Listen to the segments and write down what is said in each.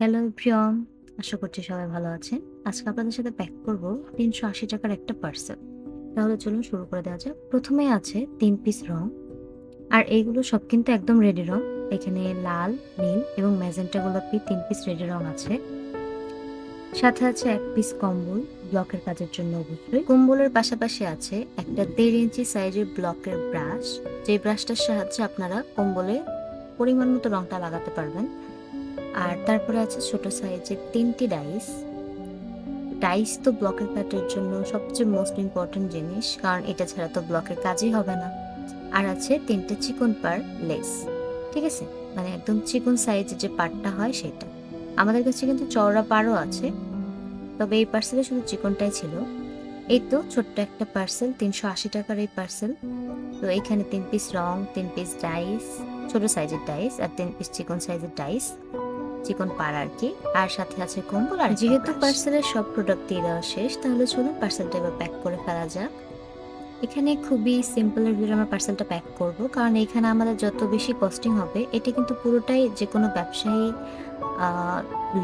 Hello Priyam আশা করছি সবাই ভালো আছেন। আজকে আপনাদের সাথে প্যাক করব তিনশো আশি টাকার একটা পার্সেল তাহলে চলুন শুরু করে দেওয়া যাক। প্রথমে আছে তিন পিস রং। আর এইগুলো সব কিন্তু একদম রেডি রং। এখানে লাল, নীল এবং ম্যাজেন্টা গোলাপি তিন পিস রেডি রং আছে। সাথে আছে এক পিস কম্বল ব্লকের কাজের জন্য অবশ্যই। কম্বলের পাশাপাশি আছে একটা দেড় ইঞ্চি সাইজের ব্লকের ব্রাশ যে ব্রাশটার সাহায্যে আপনারা কম্বলে পরিমাণ মতো রংটা লাগাতে পারবেন। আর তারপরে আছে ছোট সাইজের তিনটি ডাইস। ডাইস তো ব্লকের কাটের জন্য সবচেয়ে মোস্ট ইম্পর্টেন্ট জিনিস, কারণ এটা ছাড়া তো ব্লকের কাজই হবে না। আর আছে তিনটে চিকন পার লেস, ঠিক আছে? মানে একদম চিকন সাইজের যে পার্টটা হয় সেটা। আমাদের কাছে কিন্তু চওড়া পারও আছে, তবে এই পার্সেলে শুধু চিকনটাই ছিল। এই তো ছোট্ট একটা পার্সেল তিনশো আশি টাকার এই পার্সেল তো এখানে তিন পিস রং, তিন পিস ডাইস, ছোট সাইজের ডাইস আর তিন পিস চিকন সাইজের ডাইস। চিকন পার আর কি? আর সাথে আছে কম্বল আর যেহেতু পার্সেলের সব প্রোডাক্ট দিয়ে দেওয়া শেষ তাহলে চলুন পার্সেলটা এবার প্যাক করে ফেলা যাক। এখানে খুবই সিম্পলের ভিতরে আমরা পার্সেলটা প্যাক করব কারণ এখানে আমাদের যত বেশি কস্টিং হবে এটা কিন্তু পুরোটাই যে কোনো ব্যবসায়ী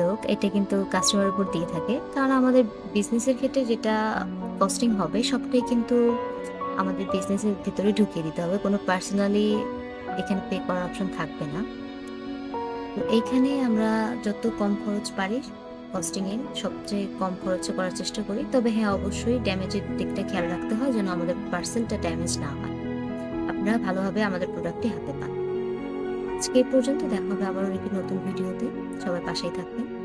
লোক এটা কিন্তু কাস্টমারের উপর দিয়ে থাকে। কারণ আমাদের বিজনেসের ক্ষেত্রে যেটা কস্টিং হবে সবটাই কিন্তু আমাদের বিজনেসের ভিতরে ঢুকিয়ে দিতে হবে। কোনো পার্সোনালি এখানে পে করার অপশন থাকবে না। তো এইখানে আমরা যত কম খরচ পারি কস্টিং এর, সবচেয়ে কম খরচে করার চেষ্টা করি। তবে হ্যাঁ অবশ্যই ড্যামেজের দিকটা খেয়াল রাখতে হয় যেন আমাদের পার্সেলটা ড্যামেজ না হয়। আপনারা ভালোভাবে আমাদের প্রোডাক্টটি হাতে পান। আজকে এই পর্যন্ত, দেখা হবে আবারও একটি নতুন ভিডিওতে সবাই পাশেই থাকবেন।